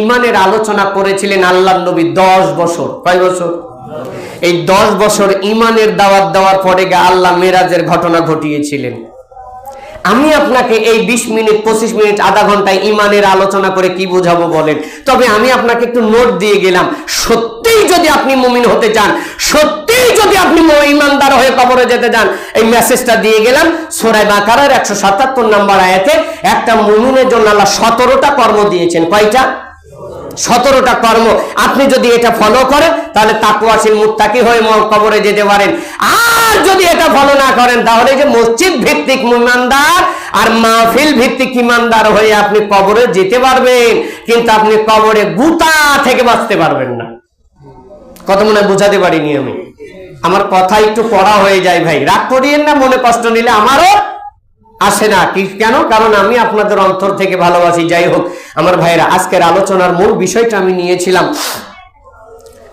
ইমানের আলোচনা করেছিলেন আল্লাহ নবী দশ বছর। কয় বছর? এই দশ বছর ইমানের দাওয়াত দেওয়ার পরে আল্লাহ মেরাজের ঘটনা ঘটিয়েছিলেন। আমি আপনাকে এই বিশ মিনিট, পঁচিশ মিনিট, আধা ঘন্টায় ইমানের আলোচনা করে কি বোঝাবো বলেন? তবে আমি আপনাকে একটু নোট দিয়ে গেলাম, সত্যিই যদি আপনি মুমিন হতে চান, সত্যিই যদি আপনি ইমানদার হয়ে কবরে যেতে চান, এই মেসেজটা দিয়ে গেলাম সোরাই বাকারের একশো সাতাত্তর নম্বর আয়াতে, একটা মুমিনের জন্য আল্লাহ সতেরোটা কর্ম দিয়েছেন। কয়টা? সতেরোটা কর্ম। আপনি যদি এটা ফলো করেন, তাহলে তাকুয়াশীল মুত্তাকি হয়ে কবরে যেতে পারেন। আর যদি এটা ফলো না করেন, তাহলে যে মসজিদ ভিত্তিক ইমানদার আর মাহফিল ভিত্তিক ইমানদার হয়ে আপনি কবরে যেতে পারবেন। কিন্তু আপনি কবরে গুতা থেকে বাঁচতে পারবেন না। কত মনে বুঝাতে পারিনি আমি। আমার কথা একটু পড়া হয়ে যায় ভাই। রাগ করিয়েন না, মনে কষ্ট নিলে আমারও আসে না। কি কেন? কারণ আমি আপনাদের অন্তর থেকে ভালোবাসি। যাই হোক আমার ভাইরা, আজকের আলোচনার মূল বিষয়টা আমি নিয়েছিলাম।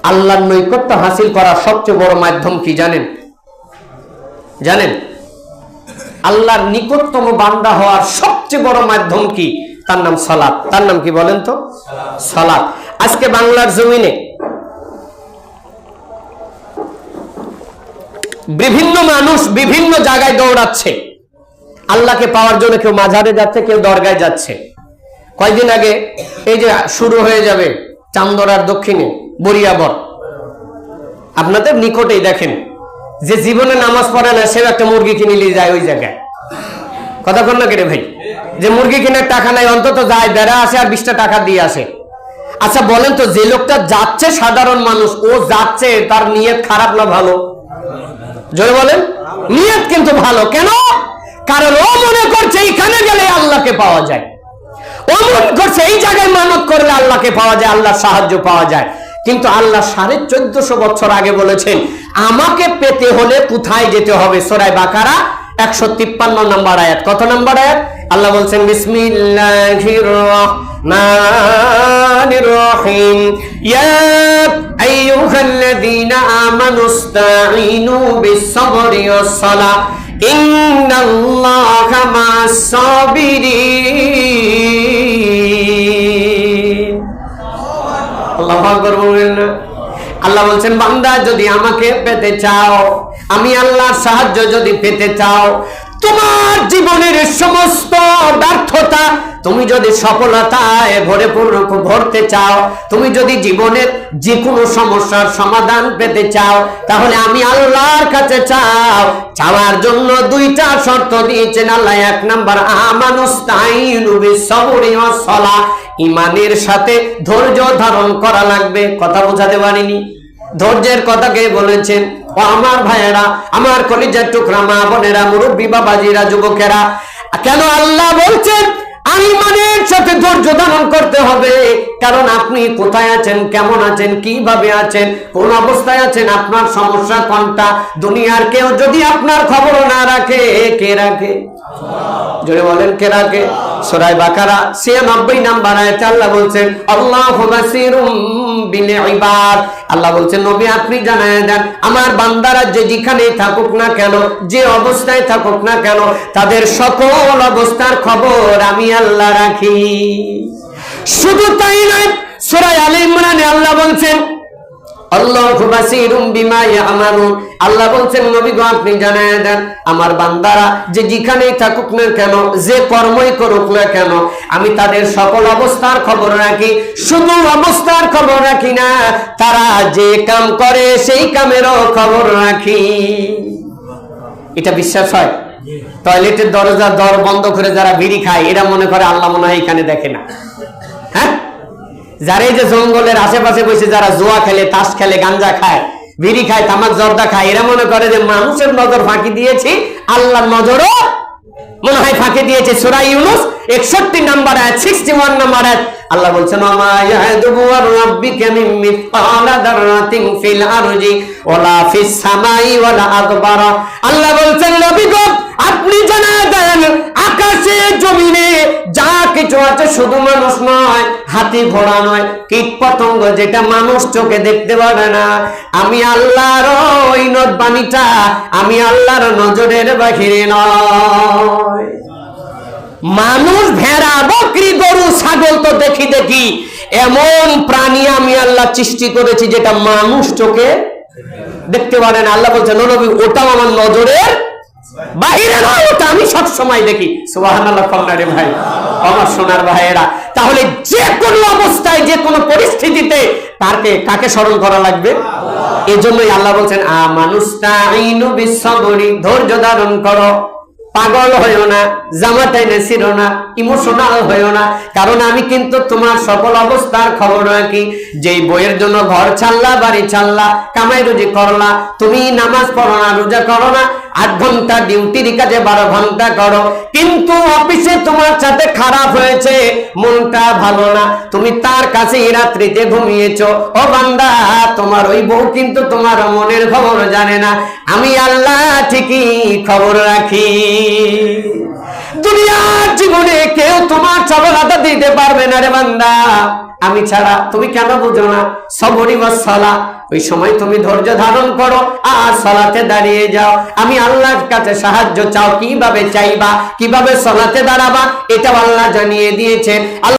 আল্লাহর নৈকট্য হাসিল করার সবচেয়ে বড় মাধ্যম কি জানেন? জানেন? আল্লাহর নিকটতম বান্দা হওয়ার সবচেয়ে বড় মাধ্যম কি? তার নাম সালাত। তার নাম কি বলেন তো? সালাত। আজকে বাংলার জমিনে বিভিন্ন মানুষ বিভিন্ন জায়গায় দৌড়াচ্ছে। আল্লাহকে পাওয়ার জন্য কেউ মাঝারে যাচ্ছে, কেউ দরগায় যাচ্ছে। কয়দিন আগে এই যে শুরু হয়ে যাবে চান্দরার দক্ষিণে বরিয়াবর আপনাদের নিকটেই দেখেন, যে জীবনে নামাজ পড়ে না, সেও একটা মুরগি কিনে নিয়ে যায় ওই জায়গায়। কথা কন না কেটে ভাই? যে মুরগি কেনার টাকা নাই অন্তত যায়, বেড়া আসে আর বিশটা টাকা দিয়ে আসে। আচ্ছা বলেন তো, যে লোকটা যাচ্ছে সাধারণ মানুষ, ও যাচ্ছে, তার নিয়ত খারাপ না ভালো? জোরে বলেন, নিয়ত কিন্তু ভালো। কেন? কারণ ও মনে করছে, এইখানে গেলে আল্লাহকে পাওয়া যায়। ও মনে করছে এই জায়গায় মানত করলে আল্লাহকে পাওয়া যায়, আল্লাহর সাহায্য পাওয়া যায়। কিন্তু আল্লাহ সাড়ে চোদ্দশো বছর আগে বলেছেন, আমাকে পেতে হলে কোথায় যেতে হবে? সোরাই বাকারা একশো তিপ্পান্ন নম্বর আয়াত। কত নম্বর আয়াত? আল্লাহ বলছেন রহিম ইয়া আইয়ুহাল্লাযীনা আল্লাহ বলছেন, বান্দা, যদি আমাকে পেতে চাও, আমি আল্লাহর সাহায্য যদি পেতে চাও, তোমার জীবনের সমস্ত ব্যর্থতা তুমি যদি সফলতায় ভরে ভরতে চাও, তুমি যদি জীবনের যে কোনো সমস্যার সমাধান পেতে চাও, তাহলে আমি আল্লাহর কাছে চাও। চাওয়ার জন্য দুইটা শর্ত দিয়েছেন আল্লাহ। এক নাম্বার, আমানুস্তাইনু বিসবরি ওয়াস সালাহ ইমানের সাথে ধৈর্য ধারণ করা লাগবে। কথা বোঝাতে পারিনি? ধৈর্যের কথা কে বলেছেন? ও আমার ভাইয়েরা, আমার কলিজার টুকরা মা বোনেরা, মুরব্বী বাবাজিরা, যুবকেরা, কেন আল্লাহ বলছেন ইমানের সাথে ধৈর্য ধারণ করতে হবে। কারণ আপনি কোথায় আছেন, কেমন আছেন, কীভাবে আছেন, কোন অবস্থায় আছেন, আপনার সমস্যা কোনটা, দুনিয়ার কেউ যদি আপনার খবর না রাখে কে রাখে? জোরে বলেন, কে রাখে? সরাই বাকারা, ছিয়ানব্বই নাম্বার আয়াতে আল্লাহ বলছেন, আল্লাহু আল্লাহ বলছেন, নবী, আপনি জানায় দেন, আমার বান্দারা যে যেখানে থাকুক না কেন, যে অবস্থায় থাকুক না কেন, তাদের সকল অবস্থার খবর আমি আল্লাহ রাখি। শুধু তাই নয় সূরা আলে ইমরানে আল্লাহ বলছেন আল্লাহু আপনি জানায় দেন আমার বান্দারা যে যেখানেই থাকুক না কেন যে কর্মই করুক না কেন আমি তাদের সকল অবস্থার খবর রাখি। শুধু অবস্থার খবর রাখি না তারা যে কাম করে সেই কামেরও খবর রাখি। এটা বিশ্বাস হয়? টয়লেটের দরজা দর বন্ধ করে যারা বিড়ি খায় এরা মনে করে আল্লাহ মনে হয় এখানে দেখে না। যারা এই যে জঙ্গলের আশেপাশে বসে যারা জোয়া খেলে, তাস খেলে, গাঞ্জা খায়, বিড়ি খায়, তামাক, জর্দা খায়, এরা মনে করে যে মানুষের নজর ফাঁকি দিয়েছি, আল্লাহর নজরও মনে হয় ফাঁকি দিয়েছে। সুরা ইউনুস একষট্টি নাম্বার আয়াত সিক্সটি ওয়ান নাম্বার আয়াত, আল্লাহ বলছেন আল্লাহ বলছেন আপনি জানা দেন আকাশে, জমিনে কিছু আছে শুধু মানুষ নয়, হাতি ঘোড়া নয় কীট পতঙ্গ যেটা মানুষ চোখে দেখতে পারে না। আমি আল্লাহর ওই বাণীটা আমি আল্লাহর নজরের বাহিরে নয়। মানুষ ভেড়া, বকরি, গরু, ছাগল তো দেখি দেখি, এমন প্রাণী আমি আল্লাহ সৃষ্টি করেছি যেটা মানুষ চোখে দেখতে পারে না। আল্লাহ বলছেন, "ও নবী, ওটাও আমার নজরের বাহিরে নয় ওটা আমি সব সময় দেখি। সুবহানাল্লাহ ভাই। আমার সোনার ভাইয়েরা, তাহলে যে কোনো অবস্থায় যে কোনো পরিস্থিতিতে তাকে কাকে স্মরণ করা লাগবে? এজন্যই আল্লাহ বলছেন আ মানুষ বিশ্বরি ধৈর্য ধারণ করো। পাগল হইও না জামা টাইনে ছিল না, ইমোশনাল হইও না। কারণ আমি কিন্তু তোমার সকল অবস্থার খবর রাখি। যেই বইয়ের জন্য ঘর ছাড়লা, বাড়ি ছাড়লা, কামাই রুজি করলা, তুমি নামাজ পড়ো না, রোজা করো না আট ঘণ্টা ডিউটির কাজে বারো ঘণ্টা করো। কিন্তু অফিসে তোমার সাথে খারাপ হয়েছে, মনটা ভালো না। তুমি তার কাছে রাত্রিতে ঘুমিয়েছো। ও বান্দা, তোমার ওই বউ কিন্তু তোমার মনের খবর জানে না। আমি আল্লাহ ঠিকই খবর রাখি। দুনিয়ার জীবনে কেউ তোমার সফলতা দিতে পারবে না রে বান্দা। আমি ছাড়া তুমি কেন বুঝো না? সবরি সলা। ওই সময় তুমি ধৈর্য ধারণ করো আর সলাতে দাঁড়িয়ে যাও। আমি আল্লাহর কাছে সাহায্য চাও। কীভাবে চাইবা? কীভাবে সলাতে দাঁড়াবা? এটা আল্লাহ জানিয়ে দিয়েছেন